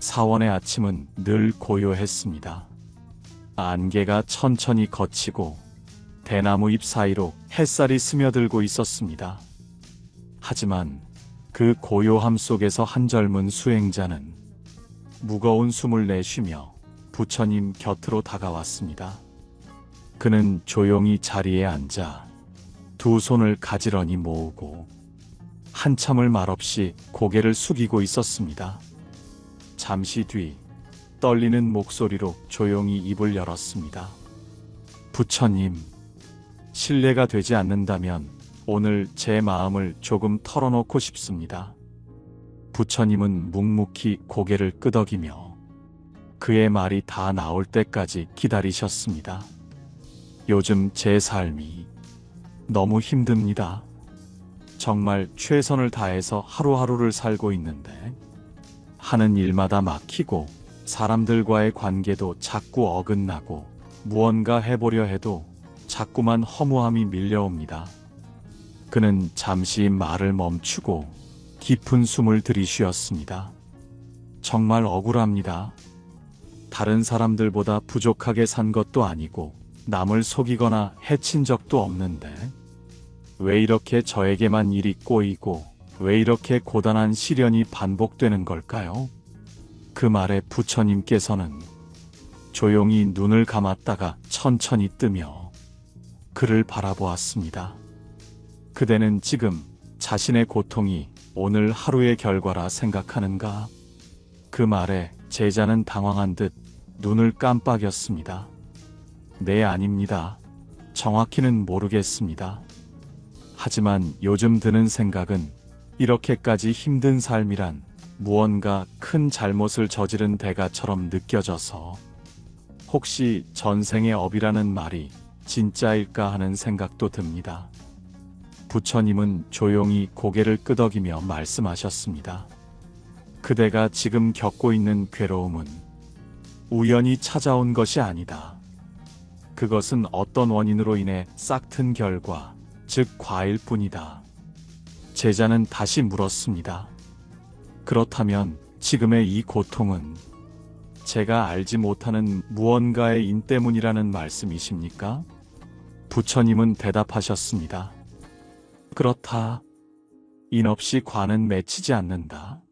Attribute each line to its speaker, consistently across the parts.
Speaker 1: 사원의 아침은 늘 고요했습니다. 안개가 천천히 걷히고 대나무 잎 사이로 햇살이 스며들고 있었습니다. 하지만 그 고요함 속에서 한 젊은 수행자는 무거운 숨을 내쉬며 부처님 곁으로 다가왔습니다. 그는 조용히 자리에 앉아 두 손을 가지런히 모으고 한참을 말없이 고개를 숙이고 있었습니다. 잠시 뒤 떨리는 목소리로 조용히 입을 열었습니다. 부처님, 신뢰가 되지 않는다면 오늘 제 마음을 조금 털어놓고 싶습니다. 부처님은 묵묵히 고개를 끄덕이며 그의 말이 다 나올 때까지 기다리셨습니다. 요즘 제 삶이 너무 힘듭니다. 정말 최선을 다해서 하루하루를 살고 있는데 하는 일마다 막히고 사람들과의 관계도 자꾸 어긋나고 무언가 해보려 해도 자꾸만 허무함이 밀려옵니다. 그는 잠시 말을 멈추고 깊은 숨을 들이쉬었습니다. 정말 억울합니다. 다른 사람들보다 부족하게 산 것도 아니고 남을 속이거나 해친 적도 없는데 왜 이렇게 저에게만 일이 꼬이고 왜 이렇게 고단한 시련이 반복되는 걸까요? 그 말에 부처님께서는 조용히 눈을 감았다가 천천히 뜨며 그를 바라보았습니다. 그대는 지금 자신의 고통이 오늘 하루의 결과라 생각하는가? 그 말에 제자는 당황한 듯 눈을 깜빡였습니다. 네, 아닙니다. 정확히는 모르겠습니다. 하지만 요즘 드는 생각은 이렇게까지 힘든 삶이란 무언가 큰 잘못을 저지른 대가처럼 느껴져서 혹시 전생의 업이라는 말이 진짜일까 하는 생각도 듭니다. 부처님은 조용히 고개를 끄덕이며 말씀하셨습니다. 그대가 지금 겪고 있는 괴로움은 우연히 찾아온 것이 아니다. 그것은 어떤 원인으로 인해 싹튼 결과, 즉 과일 뿐이다. 제자는 다시 물었습니다. 그렇다면 지금의 이 고통은 제가 알지 못하는 무언가의 인 때문이라는 말씀이십니까? 부처님은 대답하셨습니다. 그렇다. 인 없이 관은 맺히지 않는다.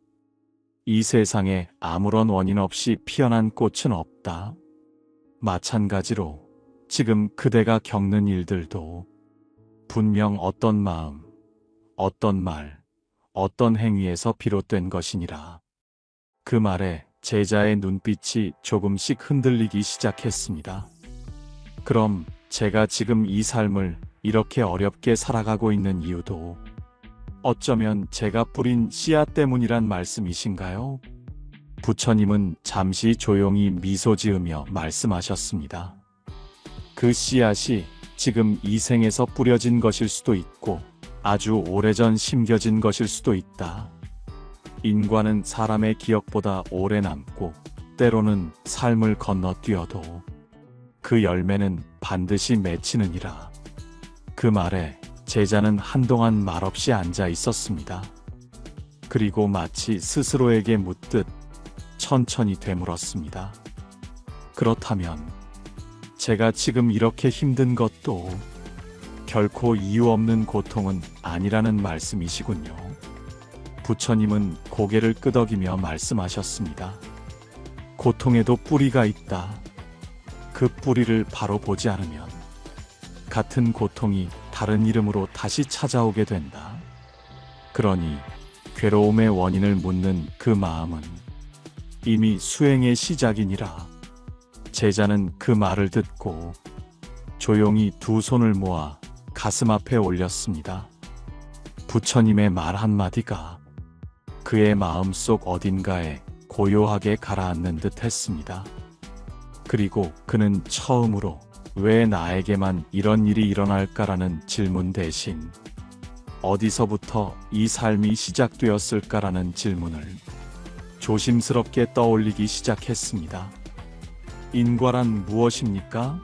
Speaker 1: 이 세상에 아무런 원인 없이 피어난 꽃은 없다. 마찬가지로 지금 그대가 겪는 일들도 분명 어떤 마음, 어떤 말, 어떤 행위에서 비롯된 것이니라. 그 말에 제자의 눈빛이 조금씩 흔들리기 시작했습니다. 그럼 제가 지금 이 삶을 이렇게 어렵게 살아가고 있는 이유도 어쩌면 제가 뿌린 씨앗 때문이란 말씀이신가요? 부처님은 잠시 조용히 미소 지으며 말씀하셨습니다. 그 씨앗이 지금 이 생에서 뿌려진 것일 수도 있고 아주 오래전 심겨진 것일 수도 있다. 인과는 사람의 기억보다 오래 남고 때로는 삶을 건너뛰어도 그 열매는 반드시 맺히느니라. 그 말에 제자는 한동안 말없이 앉아 있었습니다. 그리고 마치 스스로에게 묻듯 천천히 되물었습니다. 그렇다면 제가 지금 이렇게 힘든 것도 결코 이유 없는 고통은 아니라는 말씀이시군요. 부처님은 고개를 끄덕이며 말씀하셨습니다. 고통에도 뿌리가 있다. 그 뿌리를 바로 보지 않으면 같은 고통이 다른 이름으로 다시 찾아오게 된다. 그러니 괴로움의 원인을 묻는 그 마음은 이미 수행의 시작이니라. 제자는 그 말을 듣고 조용히 두 손을 모아 가슴 앞에 올렸습니다. 부처님의 말 한마디가 그의 마음속 어딘가에 고요하게 가라앉는 듯 했습니다. 그리고 그는 처음으로 왜 나에게만 이런 일이 일어날까라는 질문 대신 어디서부터 이 삶이 시작되었을까라는 질문을 조심스럽게 떠올리기 시작했습니다. 인과란 무엇입니까?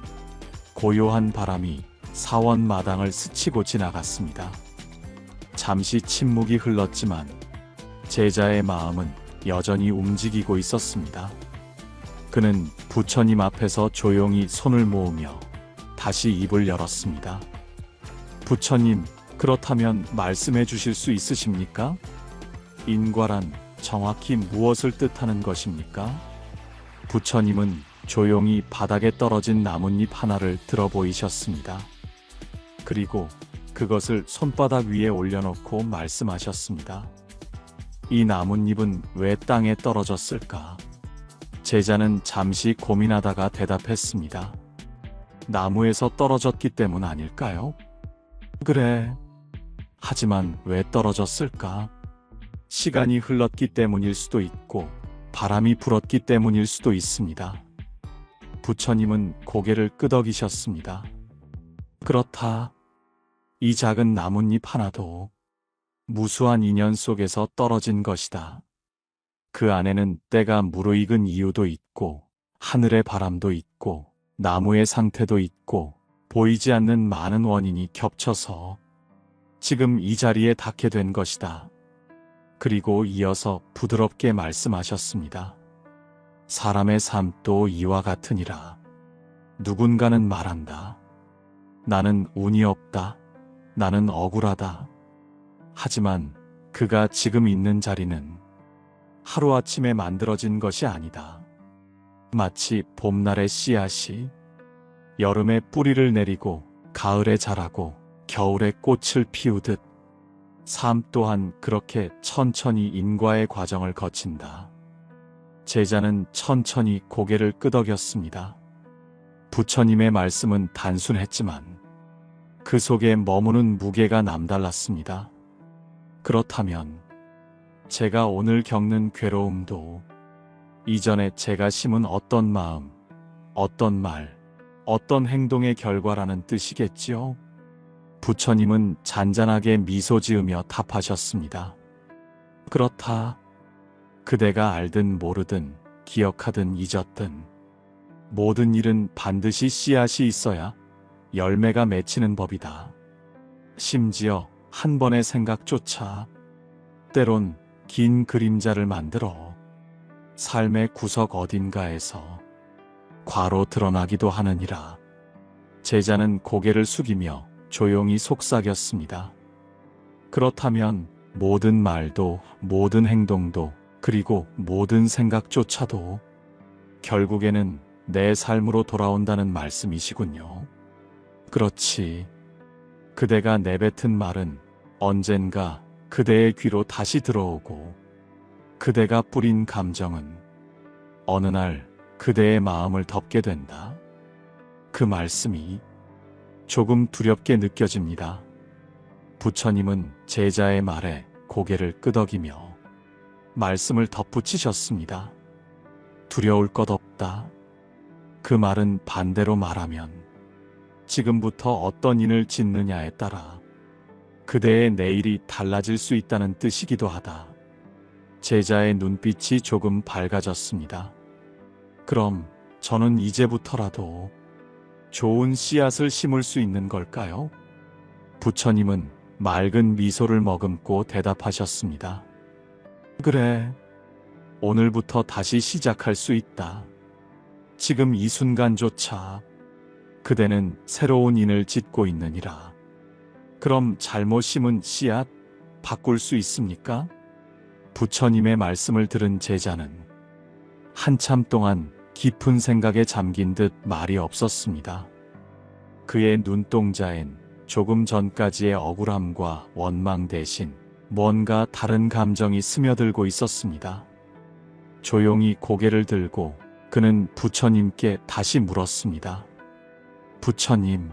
Speaker 1: 고요한 바람이 사원 마당을 스치고 지나갔습니다. 잠시 침묵이 흘렀지만 제자의 마음은 여전히 움직이고 있었습니다. 그는 부처님 앞에서 조용히 손을 모으며 다시 입을 열었습니다. 부처님, 그렇다면 말씀해 주실 수 있으십니까? 인과란 정확히 무엇을 뜻하는 것입니까? 부처님은 조용히 바닥에 떨어진 나뭇잎 하나를 들어 보이셨습니다. 그리고 그것을 손바닥 위에 올려놓고 말씀하셨습니다. 이 나뭇잎은 왜 땅에 떨어졌을까? 제자는 잠시 고민하다가 대답했습니다. 나무에서 떨어졌기 때문 아닐까요? 그래. 하지만 왜 떨어졌을까? 시간이 흘렀기 때문일 수도 있고, 바람이 불었기 때문일 수도 있습니다. 부처님은 고개를 끄덕이셨습니다. 그렇다. 이 작은 나뭇잎 하나도 무수한 인연 속에서 떨어진 것이다. 그 안에는 때가 무르익은 이유도 있고, 하늘의 바람도 있고, 나무의 상태도 있고, 보이지 않는 많은 원인이 겹쳐서 지금 이 자리에 닿게 된 것이다. 그리고 이어서 부드럽게 말씀하셨습니다. 사람의 삶도 이와 같으니라. 누군가는 말한다. 나는 운이 없다. 나는 억울하다. 하지만 그가 지금 있는 자리는 하루아침에 만들어진 것이 아니다. 마치 봄날의 씨앗이 여름에 뿌리를 내리고 가을에 자라고 겨울에 꽃을 피우듯 삶 또한 그렇게 천천히 인과의 과정을 거친다. 제자는 천천히 고개를 끄덕였습니다. 부처님의 말씀은 단순했지만 그 속에 머무는 무게가 남달랐습니다. 그렇다면 제가 오늘 겪는 괴로움도 이전에 제가 심은 어떤 마음, 어떤 말, 어떤 행동의 결과라는 뜻이겠지요? 부처님은 잔잔하게 미소 지으며 답하셨습니다. 그렇다. 그대가 알든 모르든 기억하든 잊었든 모든 일은 반드시 씨앗이 있어야 열매가 맺히는 법이다. 심지어 한 번의 생각조차 때론 긴 그림자를 만들어 삶의 구석 어딘가에서 과로 드러나기도 하느니라. 제자는 고개를 숙이며 조용히 속삭였습니다. 그렇다면 모든 말도, 모든 행동도, 그리고 모든 생각조차도 결국에는 내 삶으로 돌아온다는 말씀이시군요. 그렇지. 그대가 내뱉은 말은 언젠가 그대의 귀로 다시 들어오고 그대가 뿌린 감정은 어느 날 그대의 마음을 덮게 된다. 그 말씀이 조금 두렵게 느껴집니다. 부처님은 제자의 말에 고개를 끄덕이며 말씀을 덧붙이셨습니다. 두려울 것 없다. 그 말은 반대로 말하면 지금부터 어떤 인을 짓느냐에 따라 그대의 내일이 달라질 수 있다는 뜻이기도 하다. 제자의 눈빛이 조금 밝아졌습니다. 그럼 저는 이제부터라도 좋은 씨앗을 심을 수 있는 걸까요? 부처님은 맑은 미소를 머금고 대답하셨습니다. 그래. 오늘부터 다시 시작할 수 있다. 지금 이 순간조차 그대는 새로운 인을 짓고 있느니라. 그럼 잘못 심은 씨앗 바꿀 수 있습니까? 부처님의 말씀을 들은 제자는 한참 동안 깊은 생각에 잠긴 듯 말이 없었습니다. 그의 눈동자엔 조금 전까지의 억울함과 원망 대신 뭔가 다른 감정이 스며들고 있었습니다. 조용히 고개를 들고 그는 부처님께 다시 물었습니다. 부처님,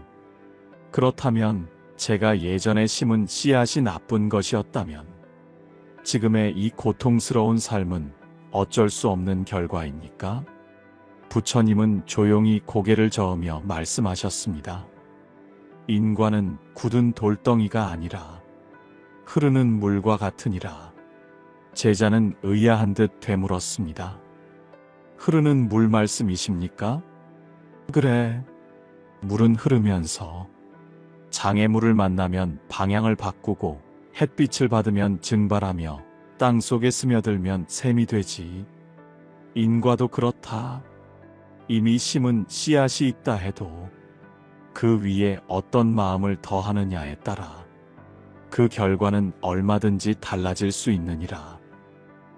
Speaker 1: 그렇다면 제가 예전에 심은 씨앗이 나쁜 것이었다면 지금의 이 고통스러운 삶은 어쩔 수 없는 결과입니까? 부처님은 조용히 고개를 저으며 말씀하셨습니다. 인과는 굳은 돌덩이가 아니라 흐르는 물과 같으니라. 제자는 의아한 듯 되물었습니다. 흐르는 물 말씀이십니까? 그래. 물은 흐르면서 장애물을 만나면 방향을 바꾸고 햇빛을 받으면 증발하며 땅 속에 스며들면 샘이 되지. 인과도 그렇다. 이미 심은 씨앗이 있다 해도 그 위에 어떤 마음을 더하느냐에 따라 그 결과는 얼마든지 달라질 수 있느니라.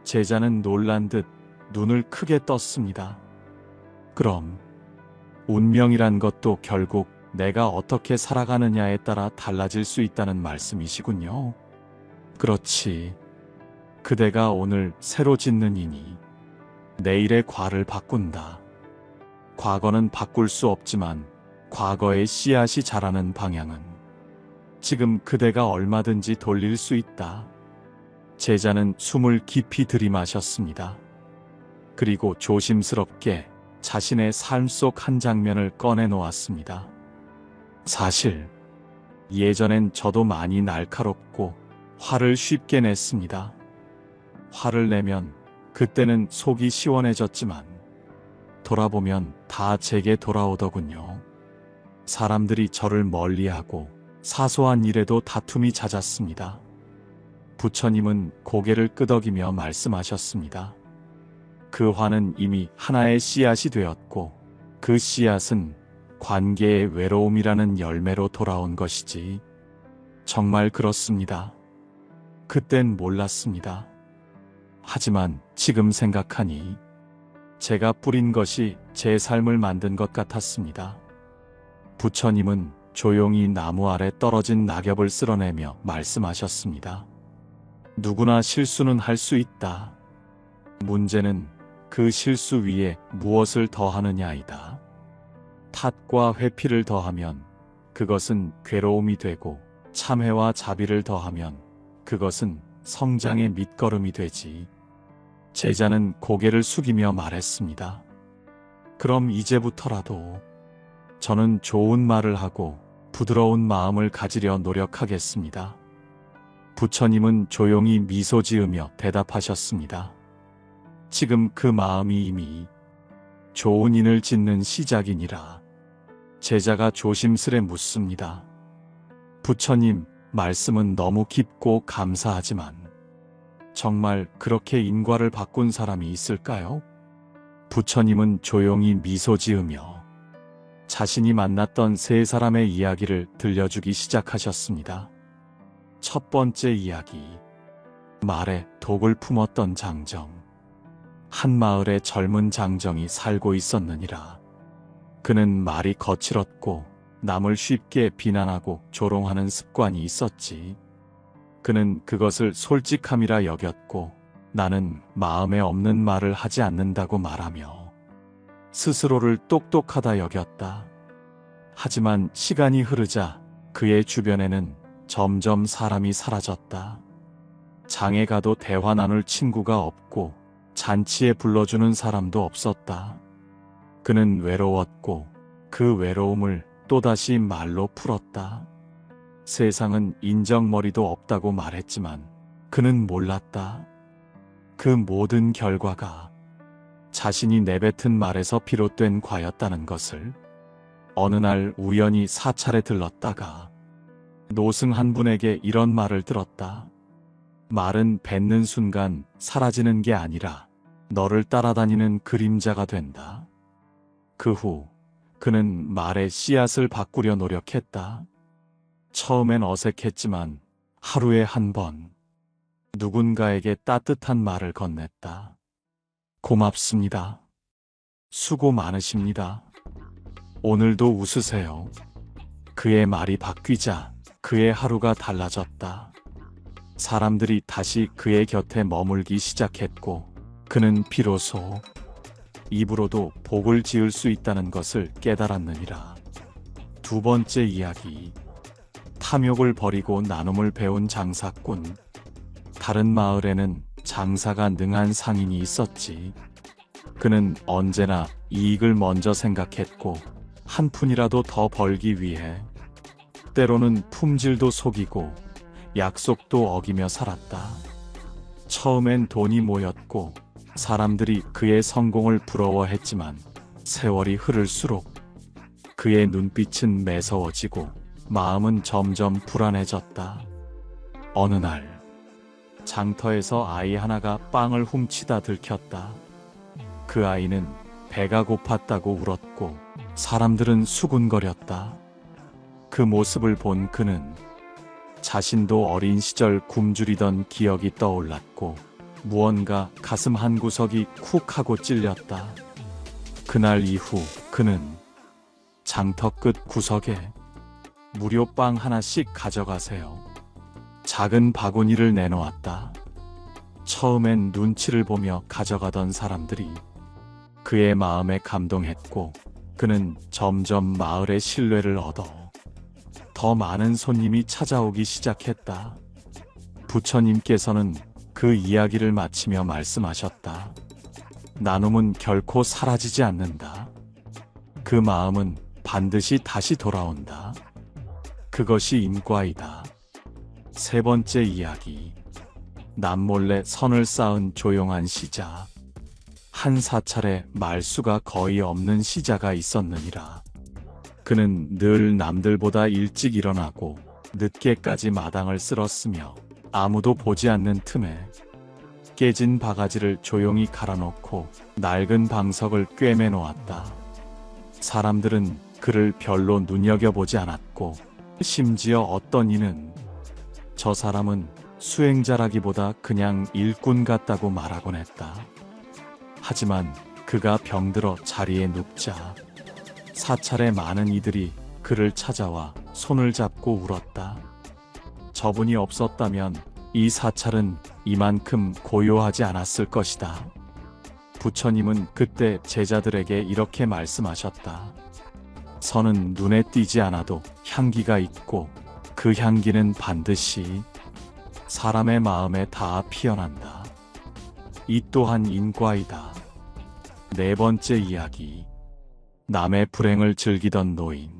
Speaker 1: 제자는 놀란 듯 눈을 크게 떴습니다. 그럼 운명이란 것도 결국 내가 어떻게 살아가느냐에 따라 달라질 수 있다는 말씀이시군요. 그렇지. 그대가 오늘 새로 짓는 이니 내일의 과를 바꾼다. 과거는 바꿀 수 없지만 과거의 씨앗이 자라는 방향은 지금 그대가 얼마든지 돌릴 수 있다. 제자는 숨을 깊이 들이마셨습니다. 그리고 조심스럽게 자신의 삶 속 한 장면을 꺼내 놓았습니다. 사실 예전엔 저도 많이 날카롭고 화를 쉽게 냈습니다. 화를 내면 그때는 속이 시원해졌지만 돌아보면 다 제게 돌아오더군요. 사람들이 저를 멀리하고 사소한 일에도 다툼이 잦았습니다. 부처님은 고개를 끄덕이며 말씀하셨습니다. 그 화는 이미 하나의 씨앗이 되었고 그 씨앗은 관계의 외로움이라는 열매로 돌아온 것이지. 정말 그렇습니다. 그땐 몰랐습니다. 하지만 지금 생각하니 제가 뿌린 것이 제 삶을 만든 것 같았습니다. 부처님은 조용히 나무 아래 떨어진 낙엽을 쓸어내며 말씀하셨습니다. 누구나 실수는 할 수 있다. 문제는 그 실수 위에 무엇을 더하느냐이다. 탓과 회피를 더하면 그것은 괴로움이 되고 참회와 자비를 더하면 그것은 성장의 밑거름이 되지. 제자는 고개를 숙이며 말했습니다. 그럼 이제부터라도 저는 좋은 말을 하고 부드러운 마음을 가지려 노력하겠습니다. 부처님은 조용히 미소 지으며 대답하셨습니다. 지금 그 마음이 이미 좋은 인을 짓는 시작이니라. 제자가 조심스레 묻습니다. 부처님, 말씀은 너무 깊고 감사하지만 정말 그렇게 인과를 바꾼 사람이 있을까요? 부처님은 조용히 미소 지으며 자신이 만났던 세 사람의 이야기를 들려주기 시작하셨습니다. 첫 번째 이야기. 말에 독을 품었던 장정. 한 마을에 젊은 장정이 살고 있었느니라. 그는 말이 거칠었고 남을 쉽게 비난하고 조롱하는 습관이 있었지. 그는 그것을 솔직함이라 여겼고 나는 마음에 없는 말을 하지 않는다고 말하며 스스로를 똑똑하다 여겼다. 하지만 시간이 흐르자 그의 주변에는 점점 사람이 사라졌다. 장에 가도 대화 나눌 친구가 없고 잔치에 불러주는 사람도 없었다. 그는 외로웠고 그 외로움을 또다시 말로 풀었다. 세상은 인정머리도 없다고 말했지만 그는 몰랐다. 그 모든 결과가 자신이 내뱉은 말에서 비롯된 과였다는 것을 어느 날 우연히 사찰에 들렀다가 노승 한 분에게 이런 말을 들었다. 말은 뱉는 순간 사라지는 게 아니라 너를 따라다니는 그림자가 된다. 그 후 그는 말의 씨앗을 바꾸려 노력했다. 처음엔 어색했지만 하루에 한 번 누군가에게 따뜻한 말을 건넸다. 고맙습니다. 수고 많으십니다. 오늘도 웃으세요. 그의 말이 바뀌자 그의 하루가 달라졌다. 사람들이 다시 그의 곁에 머물기 시작했고 그는 비로소 입으로도 복을 지을 수 있다는 것을 깨달았느니라. 두 번째 이야기. 탐욕을 버리고 나눔을 배운 장사꾼. 다른 마을에는 장사가 능한 상인이 있었지. 그는 언제나 이익을 먼저 생각했고 한 푼이라도 더 벌기 위해 때로는 품질도 속이고 약속도 어기며 살았다. 처음엔 돈이 모였고 사람들이 그의 성공을 부러워했지만 세월이 흐를수록 그의 눈빛은 매서워지고 마음은 점점 불안해졌다. 어느 날 장터에서 아이 하나가 빵을 훔치다 들켰다. 그 아이는 배가 고팠다고 울었고 사람들은 수군거렸다. 그 모습을 본 그는 자신도 어린 시절 굶주리던 기억이 떠올랐고 무언가 가슴 한 구석이 쿡 하고 찔렸다. 그날 이후 그는 장터 끝 구석에 무료 빵 하나씩 가져가세요. 작은 바구니를 내놓았다. 처음엔 눈치를 보며 가져가던 사람들이 그의 마음에 감동했고 그는 점점 마을의 신뢰를 얻어 더 많은 손님이 찾아오기 시작했다. 부처님께서는 그 이야기를 마치며 말씀하셨다. 나눔은 결코 사라지지 않는다. 그 마음은 반드시 다시 돌아온다. 그것이 인과이다. 세 번째 이야기. 남몰래 선을 쌓은 조용한 시자. 한 사찰에 말수가 거의 없는 시자가 있었느니라. 그는 늘 남들보다 일찍 일어나고 늦게까지 마당을 쓸었으며 아무도 보지 않는 틈에 깨진 바가지를 조용히 갈아놓고 낡은 방석을 꿰매 놓았다. 사람들은 그를 별로 눈여겨보지 않았고 심지어 어떤 이는 저 사람은 수행자라기보다 그냥 일꾼 같다고 말하곤 했다. 하지만 그가 병들어 자리에 눕자 사찰의 많은 이들이 그를 찾아와 손을 잡고 울었다. 저분이 없었다면 이 사찰은 이만큼 고요하지 않았을 것이다. 부처님은 그때 제자들에게 이렇게 말씀하셨다. 선은 눈에 띄지 않아도 향기가 있고 그 향기는 반드시 사람의 마음에 다 피어난다. 이 또한 인과이다. 네 번째 이야기. 남의 불행을 즐기던 노인.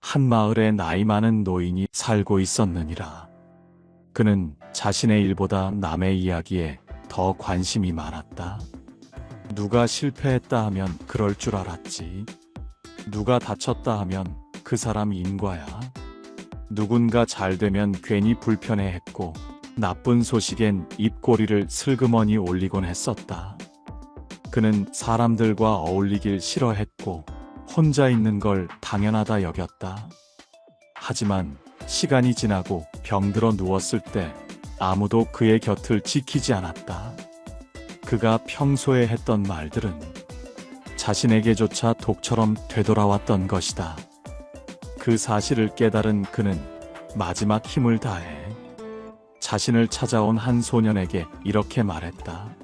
Speaker 1: 한 마을에 나이 많은 노인이 살고 있었느니라. 그는 자신의 일보다 남의 이야기에 더 관심이 많았다. 누가 실패했다 하면 그럴 줄 알았지. 누가 다쳤다 하면 그 사람 인과야. 누군가 잘 되면 괜히 불편해했고 나쁜 소식엔 입꼬리를 슬그머니 올리곤 했었다. 그는 사람들과 어울리길 싫어했고 혼자 있는 걸 당연하다 여겼다. 하지만 시간이 지나고 병들어 누웠을 때 아무도 그의 곁을 지키지 않았다. 그가 평소에 했던 말들은 자신에게조차 독처럼 되돌아왔던 것이다. 그 사실을 깨달은 그는 마지막 힘을 다해 자신을 찾아온 한 소년에게 이렇게 말했다.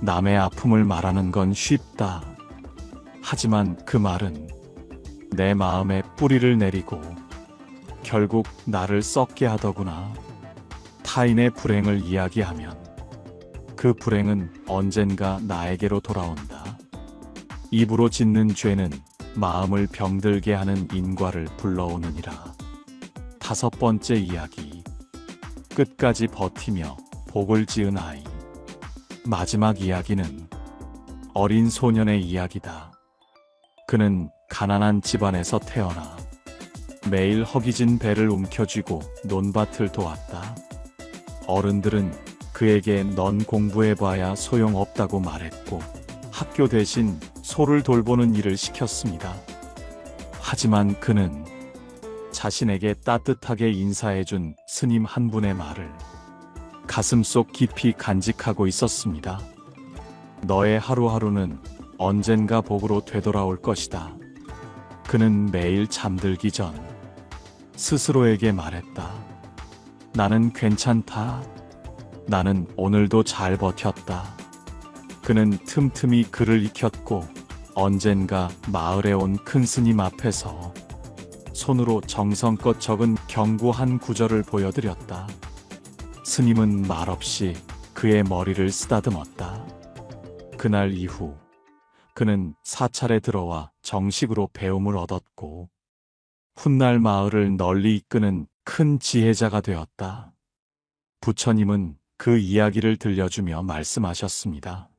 Speaker 1: 남의 아픔을 말하는 건 쉽다. 하지만 그 말은 내 마음에 뿌리를 내리고 결국 나를 썩게 하더구나. 타인의 불행을 이야기하면 그 불행은 언젠가 나에게로 돌아온다. 입으로 짓는 죄는 마음을 병들게 하는 인과를 불러오느니라. 다섯 번째 이야기. 끝까지 버티며 복을 지은 아이. 마지막 이야기는 어린 소년의 이야기다. 그는 가난한 집안에서 태어나 매일 허기진 배를 움켜쥐고 논밭을 도왔다. 어른들은 그에게 넌 공부해봐야 소용없다고 말했고 학교 대신 소를 돌보는 일을 시켰습니다. 하지만 그는 자신에게 따뜻하게 인사해준 스님 한 분의 말을 가슴속 깊이 간직하고 있었습니다. 너의 하루하루는 언젠가 복으로 되돌아올 것이다. 그는 매일 잠들기 전 스스로에게 말했다. 나는 괜찮다. 나는 오늘도 잘 버텼다. 그는 틈틈이 글을 익혔고 언젠가 마을에 온 큰 스님 앞에서 손으로 정성껏 적은 경고 한 구절을 보여드렸다. 스님은 말없이 그의 머리를 쓰다듬었다. 그날 이후 그는 사찰에 들어와 정식으로 배움을 얻었고 훗날 마을을 널리 이끄는 큰 지혜자가 되었다. 부처님은 그 이야기를 들려주며 말씀하셨습니다.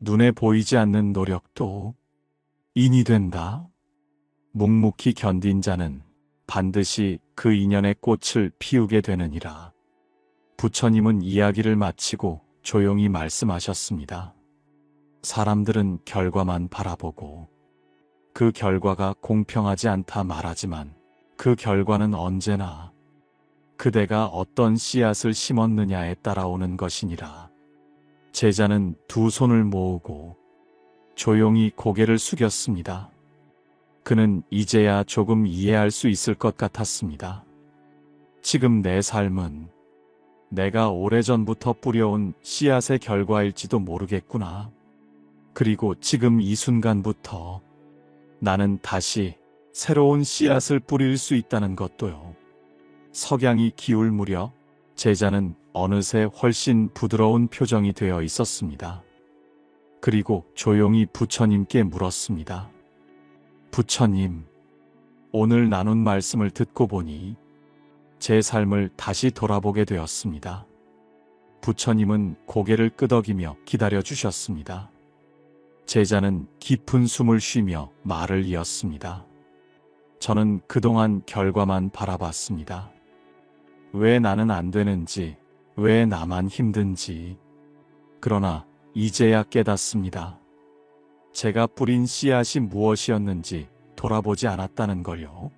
Speaker 1: 눈에 보이지 않는 노력도 인이 된다. 묵묵히 견딘 자는 반드시 그 인연의 꽃을 피우게 되느니라. 부처님은 이야기를 마치고 조용히 말씀하셨습니다. 사람들은 결과만 바라보고 그 결과가 공평하지 않다 말하지만 그 결과는 언제나 그대가 어떤 씨앗을 심었느냐에 따라오는 것이니라. 제자는 두 손을 모으고 조용히 고개를 숙였습니다. 그는 이제야 조금 이해할 수 있을 것 같았습니다. 지금 내 삶은 내가 오래전부터 뿌려온 씨앗의 결과일지도 모르겠구나. 그리고 지금 이 순간부터 나는 다시 새로운 씨앗을 뿌릴 수 있다는 것도요. 석양이 기울 무렵 제자는 어느새 훨씬 부드러운 표정이 되어 있었습니다. 그리고 조용히 부처님께 물었습니다. 부처님, 오늘 나눈 말씀을 듣고 보니 제 삶을 다시 돌아보게 되었습니다. 부처님은 고개를 끄덕이며 기다려 주셨습니다. 제자는 깊은 숨을 쉬며 말을 이었습니다. 저는 그동안 결과만 바라봤습니다. 왜 나는 안 되는지, 왜 나만 힘든지. 그러나 이제야 깨닫습니다. 제가 뿌린 씨앗이 무엇이었는지 돌아보지 않았다는 걸요.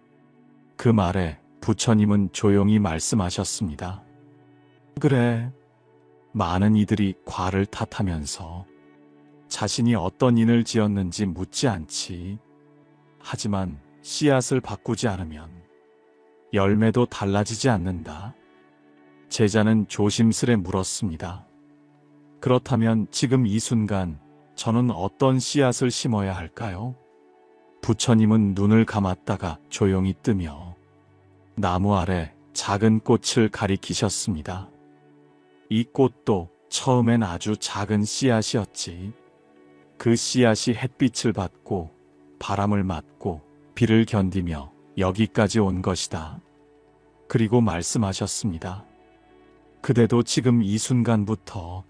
Speaker 1: 그 말에 부처님은 조용히 말씀하셨습니다. 그래. 많은 이들이 과를 탓하면서 자신이 어떤 인을 지었는지 묻지 않지. 하지만 씨앗을 바꾸지 않으면 열매도 달라지지 않는다. 제자는 조심스레 물었습니다. 그렇다면 지금 이 순간 저는 어떤 씨앗을 심어야 할까요? 부처님은 눈을 감았다가 조용히 뜨며 나무 아래 작은 꽃을 가리키셨습니다. 이 꽃도 처음엔 아주 작은 씨앗이었지. 그 씨앗이 햇빛을 받고 바람을 맞고 비를 견디며 여기까지 온 것이다. 그리고 말씀하셨습니다. 그대도 지금 이 순간부터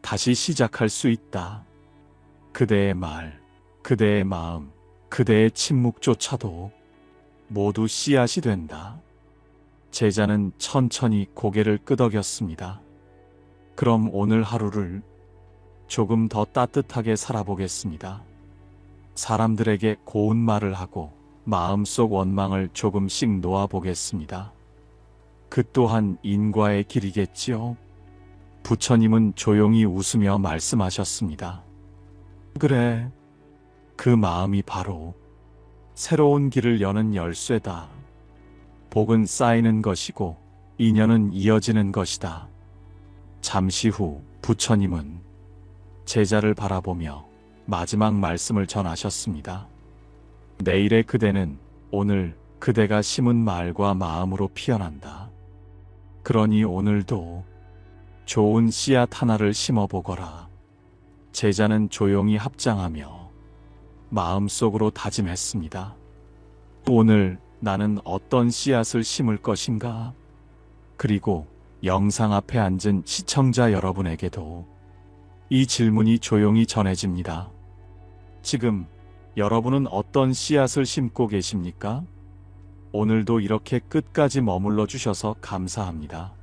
Speaker 1: 다시 시작할 수 있다. 그대의 말, 그대의 마음, 그대의 침묵조차도 모두 씨앗이 된다. 제자는 천천히 고개를 끄덕였습니다. 그럼 오늘 하루를 조금 더 따뜻하게 살아보겠습니다. 사람들에게 고운 말을 하고 마음속 원망을 조금씩 놓아보겠습니다. 그 또한 인과의 길이겠지요. 부처님은 조용히 웃으며 말씀하셨습니다. 그래. 그 마음이 바로 새로운 길을 여는 열쇠다. 복은 쌓이는 것이고 인연은 이어지는 것이다. 잠시 후 부처님은 제자를 바라보며 마지막 말씀을 전하셨습니다. 내일의 그대는 오늘 그대가 심은 말과 마음으로 피어난다. 그러니 오늘도 좋은 씨앗 하나를 심어보거라. 제자는 조용히 합장하며 마음속으로 다짐했습니다. 오늘 나는 어떤 씨앗을 심을 것인가? 그리고 영상 앞에 앉은 시청자 여러분에게도 이 질문이 조용히 전해집니다. 지금 여러분은 어떤 씨앗을 심고 계십니까? 오늘도 이렇게 끝까지 머물러 주셔서 감사합니다.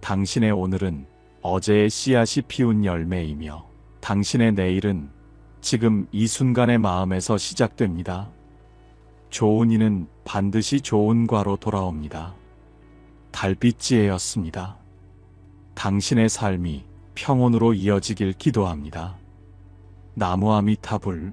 Speaker 1: 당신의 오늘은 어제의 씨앗이 피운 열매이며 당신의 내일은 지금 이 순간의 마음에서 시작됩니다. 좋은 이는 반드시 좋은 과로 돌아옵니다. 달빛지혜였습니다. 당신의 삶이 평온으로 이어지길 기도합니다. 나무아미타불